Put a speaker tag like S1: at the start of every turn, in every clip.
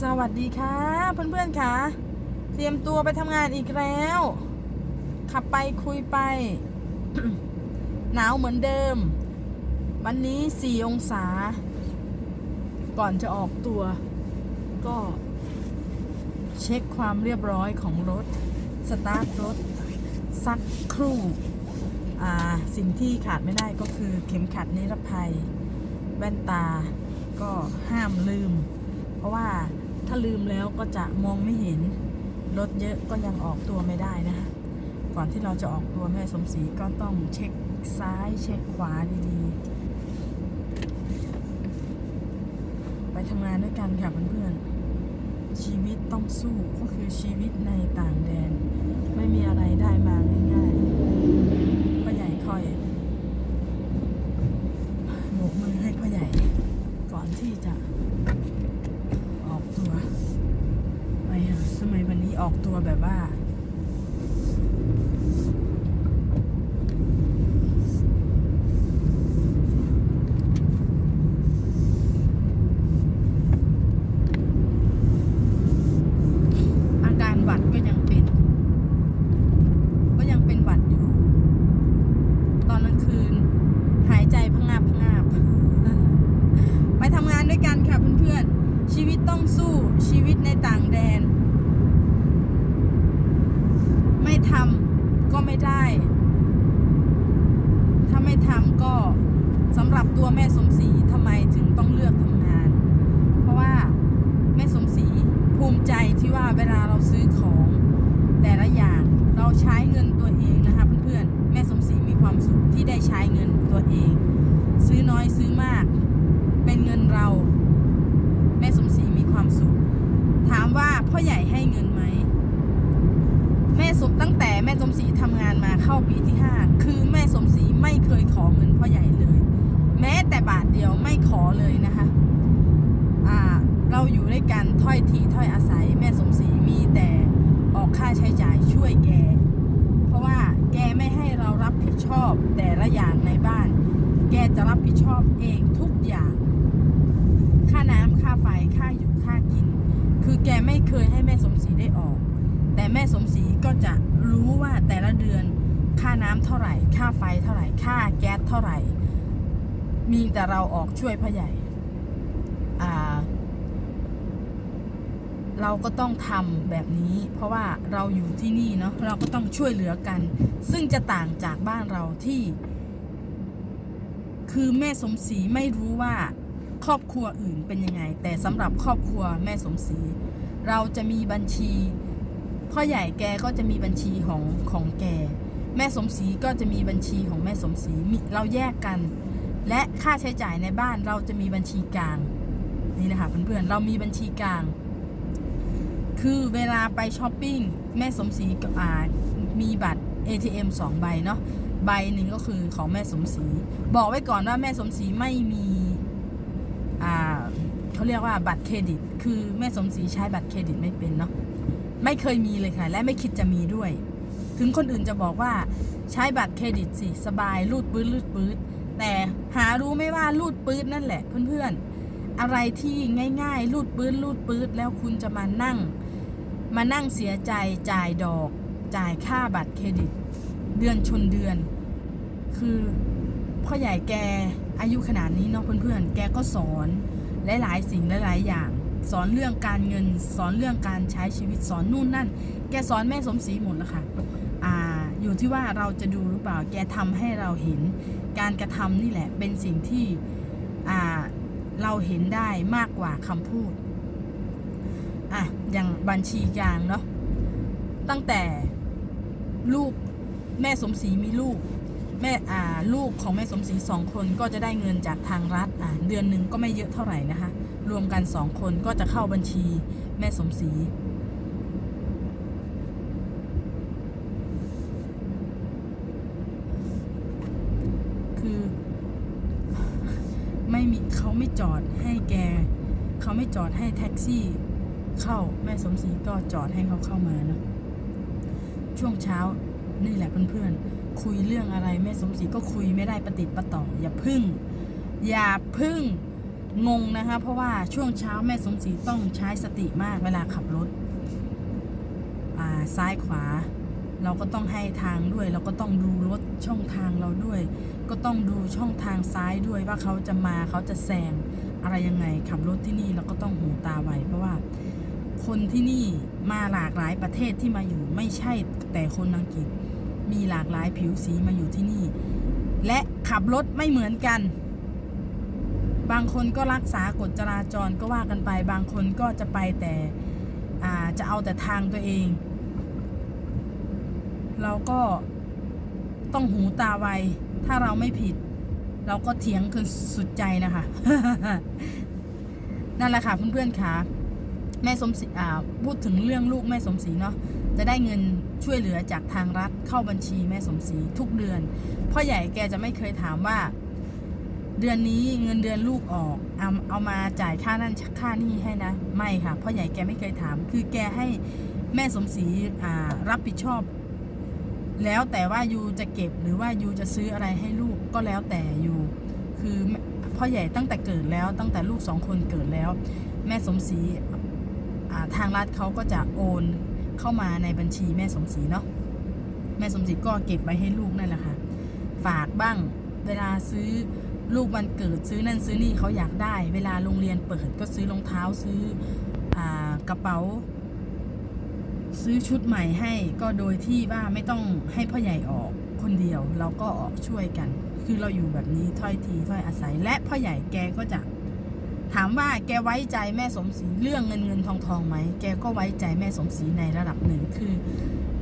S1: สวัสดีค่ะเพื่อนๆค่ะ เตรียมตัวไปทำงานอีกแล้ว ขับไปคุยไป หนาวเหมือนเดิม วันนี้4องศา ก่อนจะออกตัว ก็ เช็คความเรียบร้อยของรถ สตาร์ทรถ สักครู่สิ่งที่ขาดไม่ได้ก็คือเข็มขัดนิรภัย แว่นตาก็ห้ามลืม เพราะว่า ถ้าลืมแล้วก็จะมองไม่เห็น รถเยอะก็ยังออกตัวไม่ได้นะคะก่อนที่เราจะออกตัวแม่สมศรีก็ต้องเช็คซ้ายเช็คขวาดีๆ ไปทำงานด้วยกันค่ะเพื่อนๆ ชีวิตต้องสู้ก็คือชีวิตในต่างแดน ไม่มีอะไรได้มาง่ายๆพ่อใหญ่คอยโบกมือให้พ่อใหญ่ ก่อนที่จะ ออกตัวไปค่ะทำไมวันนี้ ออกตัวแบบว่า อาการหวัดก็ยังเป็น ก็ยังเป็นหวัดอยู่ ตอนกลางคืน หายใจพงาบพงาบไปทำงานด้วยกันค่ะเพื่อนๆชีวิตต้องสู้ชีวิตในต่างแดน ไม่ทำก็ไม่ได้ ถ้าไม่ทำก็ กับตัวแม่สมศรีทำไมถึงต้องเลือกทำงาน เพราะว่าแม่สมศรีภูมิใจที่ว่าเวลาเราซื้อของแต่ละอย่างเราใช้เงินตัวเองนะคะเพื่อนๆแม่สมศรีมีความสุขที่ได้ใช้เงินตัวเอง ซื้อน้อยซื้อมาก เป็นเงินเรา แม่สมศรีมีความสุข ถามว่าพ่อใหญ่ให้เงินไหมแม่สมตั้งแต่แม่สมศรีทำงานมาเข้าปีที่ห้าคือแม่สมศรีไม่เคยขอเงินพ่อใหญ่เลย เดียวไม่ขอเลยนะคะอ่าเราอยู่ด้วยกันถ้อยทีถ้อยอาศัยแม่สมศรีมีแต่ออกค่าใช้จ่ายช่วยแก เพราะว่าแกไม่ให้เรารับผิดชอบแต่ละอย่างในบ้าน แกจะรับผิดชอบเองทุกอย่าง ค่าน้ำค่าไฟค่าอยู่ค่ากิน คือแกไม่เคยให้แม่สมศรีได้ออก แต่แม่สมศรีก็จะรู้ว่าแต่ละเดือน ค่าน้ำเท่าไหร่ ค่าไฟเท่าไหร่ ค่าแก๊สเท่าไหร่ มีแต่เราออกช่วยพ่อใหญ่ อ่า เราก็ต้องทำแบบนี้ เพราะว่าเราอยู่ที่นี่เนาะเราก็ต้องช่วยเหลือกัน ซึ่งจะต่างจากบ้านเราที่ คือแม่สมศรีไม่รู้ว่าครอบครัวอื่นเป็นยังไง แต่สำหรับครอบครัวแม่สมศรีเราจะมีบัญชี พ่อใหญ่แกก็จะมีบัญชีของของแก แม่สมศรีก็จะมีบัญชีของแม่สมศรีเราแยกกัน และค่าใช้จ่ายในบ้านเราจะมีบัญชีกลางนี่นะคะเพื่อนๆเรามีบัญชีกลาง คือเวลาไปช้อปปิ้งแม่สมศรีก็อ่ามีบัตร ATM 2 ใบเนาะใบหนึ่งก็คือของแม่สมศรีบอกไว้ก่อนว่าแม่สมศรีไม่มีอ่าเขาเรียกว่าบัตรเครดิต คือแม่สมศรีใช้บัตรเครดิตไม่เป็นเนาะไม่เคยมีเลยค่ะ และไม่คิดจะมีด้วย ถึงคนอื่นจะบอกว่าใช้บัตรเครดิตสิสบายรูดปื้ดรูดปื้ด แต่หารู้ไม่ว่ารูดปื้ดนั่นแหละเพื่อนๆ อะไรที่ง่ายๆรูดปื้ดรูดปื้ดแล้วคุณจะมานั่ง มานั่งเสียใจจ่ายดอก จ่ายค่าบัตรเครดิต เดือนชนเดือน คือพ่อใหญ่แกอายุขนาดนี้เนาะเพื่อนๆ แกก็สอนหลายๆสิ่งหลายๆอย่าง สอนเรื่องการเงิน สอนเรื่องการใช้ชีวิตสอนนู่นนั่น แกสอนแม่สมศรีหมดแล้วค่ะอ่า อยู่ที่ว่าเราจะดูหรือเปล่า แกทำให้เราเห็น การกระทำนี่แหละ เป็นสิ่งที่เราเห็นได้มากกว่าคำพูด อะ อย่างบัญชีกลางเนาะ ตั้งแต่ลูกแม่สมศรีมีลูกแม่อ่าลูกของแม่สมศรีสองคนก็จะได้เงินจากทางรัฐอ่าเดือนหนึ่งก็ไม่เยอะเท่าไหร่นะคะ รวมกันสองคนก็จะเข้าบัญชีแม่สมศรีคือ ไมีเขาไม่จอดให้แก เขาไม่จอดให้แท็กซี่เข้าแม่สมศรีก็จอดให้เขาเข้ามาเนาะช่วงเช้านี่แหละเพื่อนๆคุยเรื่องอะไรแม่สมศรีก็คุยไม่ได้ประติดประต่อ อย่าพึ่ง อย่าพึ่งงงนะคะเพราะว่าช่วงเช้าแม่สมศรีต้องใช้สติมากเวลาขับรถอ่าซ้ายขวา เราก็ต้องให้ทางด้วย เราก็ต้องดูรถช่องทางเราด้วย ก็ต้องดูช่องทางซ้ายด้วยว่าเขาจะมาเขาจะแซงอะไรยังไงขับรถที่นี่เราก็ต้องหูตาไวเพราะว่าคนที่นี่มาหลากหลายประเทศที่มาอยู่ไม่ใช่แต่คนอังกฤษมีหลากหลายผิวสีมาอยู่ที่นี่ และขับรถไม่เหมือนกัน บางคนก็รักษากฎจราจรก็ว่ากันไป บางคนก็จะไปแต่จะเอาแต่ทางตัวเอง เราก็ต้องหูตาไว ถ้าเราไม่ผิด เราก็เถียงคือสุดใจนะคะ นั่นแหละค่ะเพื่อนๆค่ะแม่สมศรีอ่าพูดถึงเรื่องลูกแม่สมศรีเนาะจะได้เงินช่วยเหลือจากทางรัฐเข้าบัญชีแม่สมศรีทุกเดือนพ่อใหญ่แกจะไม่เคยถามว่า เดือนนี้เงินเดือนลูกออกเอาเอามาจ่ายค่านั่นค่านี่ให้นะ ไม่ค่ะพ่อใหญ่แกไม่เคยถาม คือแกให้แม่สมศรีรับผิดชอบ แล้วแต่ว่ายูจะเก็บหรือว่ายูจะซื้ออะไรให้ลูกก็แล้วแต่ยูคือพ่อใหญ่ตั้งแต่เกิดแล้วตั้งแต่ลูกสองคนเกิดแล้ว แม่สมศรีทางรัฐเขาก็จะโอนเข้ามาในบัญชีแม่สมศรีเนาะแม่สมศรีก็เก็บไว้ให้ลูกนั่นแหละค่ะ ฝากบ้างเวลาซื้อลูกวันเกิดซื้อนั่นซื้อนี่เขาอยากได้ เวลาโรงเรียนเปิดก็ซื้อรองเท้าซื้ออกระเป๋า ซื้อชุดใหม่ให้ก็โดยที่ว่าไม่ต้องให้พ่อใหญ่ออกคนเดียวเราก็ออกช่วยกัน คือเราอยู่แบบนี้ถ้อยทีถ้อยอาศัย และพ่อใหญ่แกก็จะ ถามว่าแกไว้ใจแม่สมศรีเรื่องเงินเงินทองทองไหมแกก็ไว้ใจแม่สมศรีในระดับหนึ่งคือ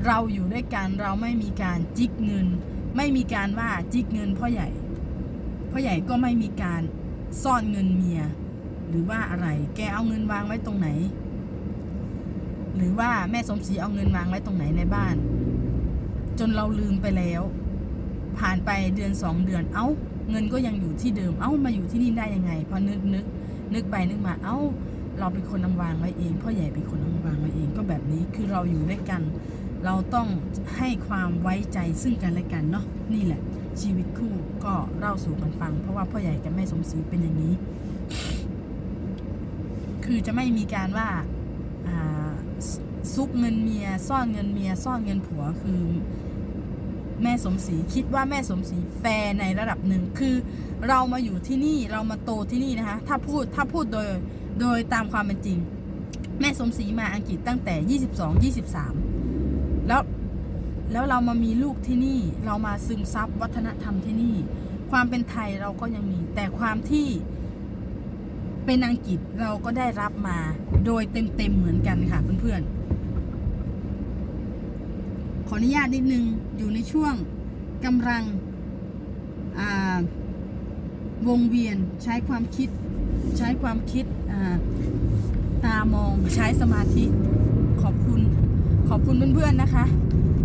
S1: เราอยู่ด้วยกันเราไม่มีการจิกเงิน ไม่มีการว่าจิกเงินพ่อใหญ่พ่อใหญ่ก็ไม่มีการซ่อนเงินเมีย หรือว่าอะไร แกเอาเงินวางไว้ตรงไหน หรือว่าแม่สมศรีเอาเงินวางไว้ตรงไหนในบ้าน จนเราลืมไปแล้ว ผ่านไปเดือนสองเดือนเอ้า เงินก็ยังอยู่ที่เดิม เอ้ามาอยู่ที่นี่ได้ยังไงพอนึกนึกนึกไปนึกมา เอ้า เราเป็นคนนำวางไว้เองพ่อใหญ่เป็นคนนำวางไว้เองก็แบบนี้คือเราอยู่ด้วยกัน เราต้องให้ความไว้ใจซึ่งกันและกันเนาะนี่แหละ ชีวิตคู่ก็เล่าสู่กันฟัง เพราะว่าพ่อใหญ่กับแม่สมศรีเป็นอย่างนี้ คือจะไม่มีการว่าอ่า ซุกเงินเมีย ซ่อนเงินเมีย ซ่อนเงินผัวคือ แม่สมศรีคิดว่าแม่สมศรีแฟร์ในระดับหนึ่งคือ เรามาอยู่ที่นี่เรามาโตที่นี่นะคะ ถ้าพูดถ้าพูดโดยโดยตามความเป็นจริง แม่สมศรีมาอังกฤษตั้งแต่ 22 23 แล้วแล้วเรามามีลูกที่นี่เรามาซึมซับวัฒนธรรมที่นี่ ความเป็นไทยเราก็ยังมีแต่ความที่ เป็นอังกฤษเราก็ได้รับมา โดยเต็มๆเหมือนกันค่ะเพื่อนๆ ขออนุญาตนิดนึง อยู่ในช่วงกำลังวงเวียนใช้ความคิด ใช้ความคิดตามองใช้สมาธิขอบคุณขอบคุณเพื่อนๆนะคะ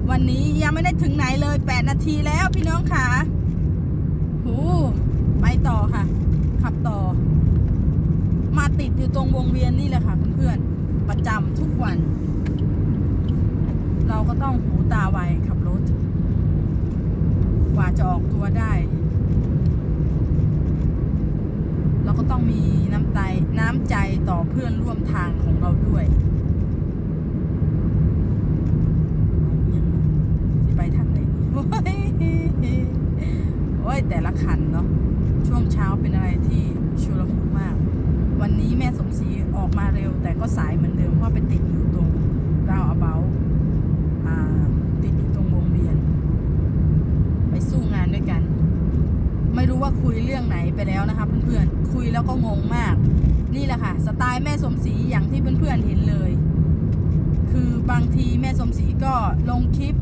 S1: วันนี้ยังไม่ได้ถึงไหนเลย 8 นาทีแล้วพี่น้องค่ะโหไปต่อค่ะ ขับต่อ มาติดอยู่ตรงวงเวียนนี่แหละค่ะเพื่อนๆประจำทุกวัน เราก็ต้องหูตาไวขับรถ กว่าจะออกตัวได้ เราก็ต้องมีน้ำใจน้ำใจต่อเพื่อนร่วมทางของเราด้วยไปทางไหนดีโอ้ยโอ้ยแต่ละคันเนาะช่วงเช้าเป็นอะไรที่ชุลมุนมาก วันนี้แม่สมศรีออกมาเร็ว แต่ ก็สายเหมือนเดิมเพราะไปติดอยู่ตรงราวอเบาติดอยู่ตรงวงเวียน ไปสู้งานด้วยกัน ไม่รู้ว่าคุยเรื่องไหนไปแล้วนะคะเพื่อนๆคุยแล้วก็งงมาก นี่แหละค่ะ สไตล์แม่สมศรีอย่างที่เพื่อนๆเห็นเลย คือบางทีแม่สมศรีก็ลงคลิป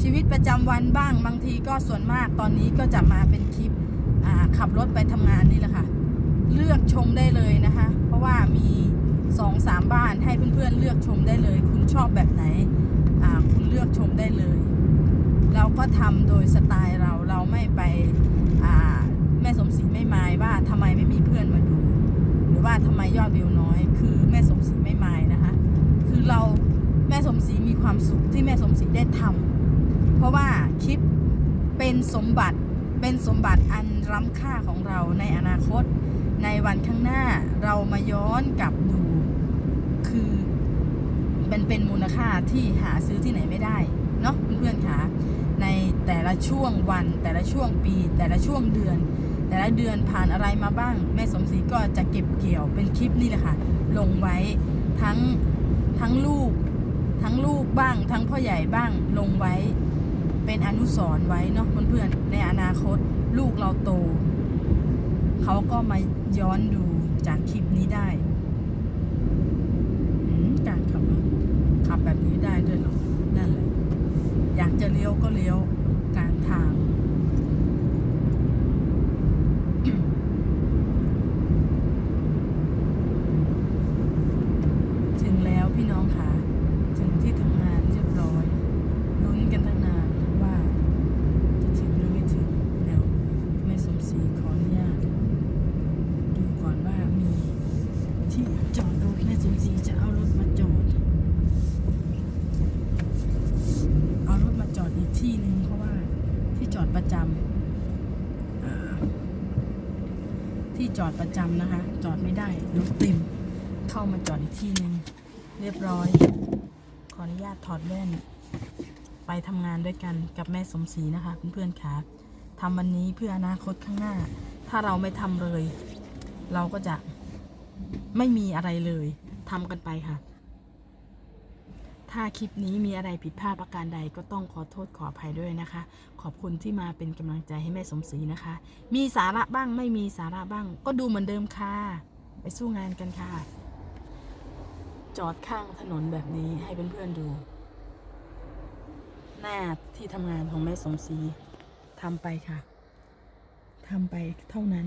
S1: ชีวิตประจำวันบ้างบางทีก็ส่วนมากตอนนี้ก็จะมาเป็นคลิปขับรถไปทำงานนี่แหละค่ะ เลือกชมได้เลยนะคะะว่ามีสองสามบ้านให้เพื่อนๆเลือกชมได้เลย คุณชอบแบบไหนคุณเลือกชมได้เลย เราก็ทำโดยสไตล์เราเราไม่ไปแม่สมศรีไม่มายว่าทำไมไม่มีเพื่อนมาดู หรือว่าทำไมยอดวิวน้อย คือแม่สมศรีไม่มายนะคะ คือเราแม่สมศรีมีความสุขที่แม่สมศรีได้ทำเพราะว่าคลิปเป็นสมบัติเป็นสมบัติอันล้ำค่าของเราในอนาคต ในวันข้างหน้าเรามาย้อนกลับดู คือมันเป็นมูลค่าที่หาซื้อที่ไหนไม่ได้เนาะเพื่อนๆค่ะในแต่ละช่วงวัน แต่ละช่วงปี แต่ละช่วงเดือน แต่ละเดือนผ่านอะไรมาบ้าง แม่สมศรีก็จะเก็บเกี่ยวเป็นคลิปนี่แหละค่ะ ลงไว้ทั้งทั้งลูก ทั้งลูกบ้าง ทั้งพ่อใหญ่บ้าง ลงไว้เป็นอนุสรณ์ไว้เนาะเพื่อนๆในอนาคตลูกเราโต เขาก็มาย้อนดูจากคลิปนี้ได้การขับรถขับแบบนี้ได้ด้วยเหรอนั่นแหละอยากจะเลี้ยวก็เลี้ยวการทางแล้วพี่น้องค่ะ ถึงที่ทำงานเรียบร้อยลุ้นกันตั้งนานว่า จะถึงหรือไม่ถึงเดี๋ยวแม่สมศรีขออนุญาตดูก่อนว่ามีที่จอดรถแม่สมศรีจะเอารถมาจอด เอารถมาจอดอีกที่หนึ่งเพราะว่าที่จอดประจำอ่าที่ จอดประจำนะคะ จอดไม่ได้รถเต็มเข้ามาจอดอีกที่หนึ่งเรียบร้อย ขออนุญาตถอดแว่น ไปทำงานด้วยกันกับแม่สมศรีนะคะเพื่อนๆค่ะทำวันนี้เพื่ออนาคตข้างหน้า ถ้าเราไม่ทำเลย เราก็จะไม่มีอะไรเลยทำกันไปค่ะ ถ้าคลิปนี้มีอะไรผิดพลาดประการใดก็ต้องขอโทษขออภัยด้วยนะคะ ขอบคุณที่มาเป็นกำลังใจให้แม่สมศรีนะคะ มีสาระบ้างไม่มีสาระบ้าง ก็ดูเหมือนเดิมค่ะ ไปสู้งานกันค่ะ จอดข้างถนนแบบนี้ให้เพื่อนๆดู หน้าที่ทำงานของแม่สมศรีทำไปค่ะทำไปเท่านั้น